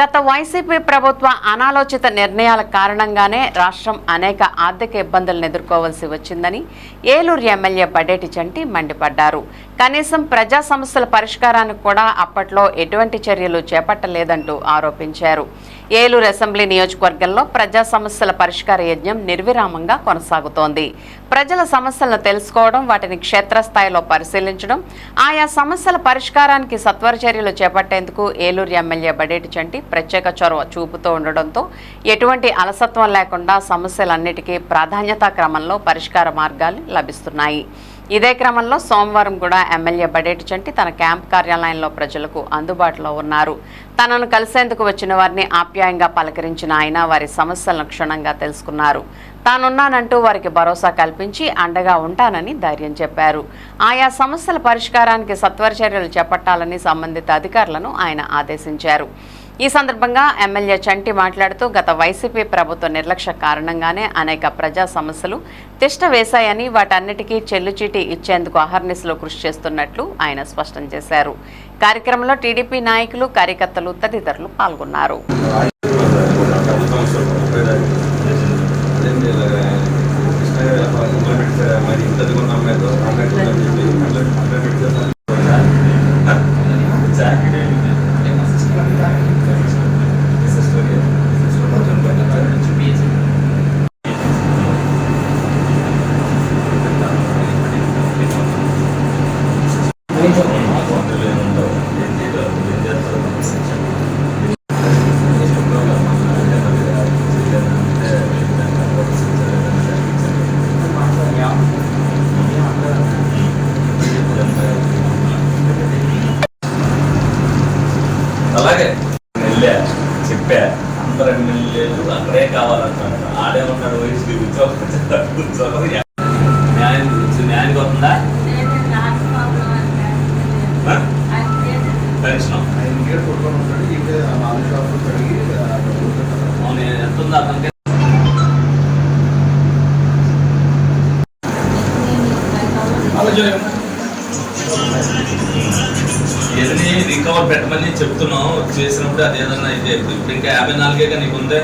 గత వైసీపీ ప్రభుత్వ అనాలోచిత నిర్ణయాల కారణంగానే రాష్ట్రం అనేక ఆర్థిక ఇబ్బందులను ఎదుర్కోవాల్సి వచ్చిందని ఏలూరు ఎమ్మెల్యే బడేటి చంటి మండిపడ్డారు. కనీసం ప్రజా సమస్యల పరిష్కారానికి కూడా అప్పట్లో ఎటువంటి చర్యలు చేపట్టలేదంటూ ఆరోపించారు. ఏలూరు అసెంబ్లీ నియోజకవర్గంలో ప్రజా సమస్యల పరిష్కార యజ్ఞం నిర్విరామంగా కొనసాగుతోంది. ప్రజల సమస్యలను తెలుసుకోవడం వాటిని క్షేత్రస్థాయిలో పరిశీలించడం ఆయా సమస్యల పరిష్కారానికి సత్వర చర్యలు చేపట్టేందుకు ఏలూరు ఎమ్మెల్యే బడేటి చంటి ప్రత్యేక చొరవ చూపుతూ ఉండడంతో ఎటువంటి అలసత్వం లేకుండా సమస్యలన్నిటికీ ప్రాధాన్యతా క్రమంలో పరిష్కార మార్గాలు లభిస్తున్నాయి. ఇదే క్రమంలో సోమవారం కూడా ఎమ్మెల్యే బడేటి చంటి తన క్యాంప్ కార్యాలయంలో ప్రజలకు అందుబాటులో ఉన్నారు. తనను కలిసేందుకు వచ్చిన వారిని ఆప్యాయంగా పలకరించిన ఆయన వారి సమస్యలను క్షుణ్ణంగా తెలుసుకున్నారు. తానున్నానంటూ వారికి భరోసా కల్పించి అండగా ఉంటానని ధైర్యం చెప్పారు. ఆయా సమస్యల పరిష్కారానికి సత్వర చర్యలు చేపట్టాలని సంబంధిత అధికారులను ఆయన ఆదేశించారు. ఈ సందర్భంగా ఎమ్మెల్యే చంటి మాట్లాడుతూ గత వైసీపీ ప్రభుత్వ నిర్లక్ష్య కారణంగానే అనేక ప్రజా సమస్యలు తిష్ట వేశాయని వాటన్నిటికీ చెల్లుచీటి ఇచ్చేందుకు అహర్నిశలు కృషి చేస్తున్నట్లు ఆయన స్పష్టం చేశారు. కార్యక్రమంలో టీడీపీ నాయకులు కార్యకర్తలు తదితరులు పాల్గొన్నారు. మరి అలాగే. వెళ్ళా చెప్పా. అందరు ఎమ్మెల్యేలు అక్కడే కావాలంటున్నారు. ఆడేమన్నాడు వయసు కూర్చో కూర్చో న్యాయం న్యాయం అవుతుందా? పెన్షన్ అవును ఎంత ఉందా అతనికి ఏదని రికవర్ పెట్టమని చెప్తున్నాం చేసినప్పుడు అది ఏదన్నా ఇది ఇంకా యాభై నాలుగే నీకు ఉందే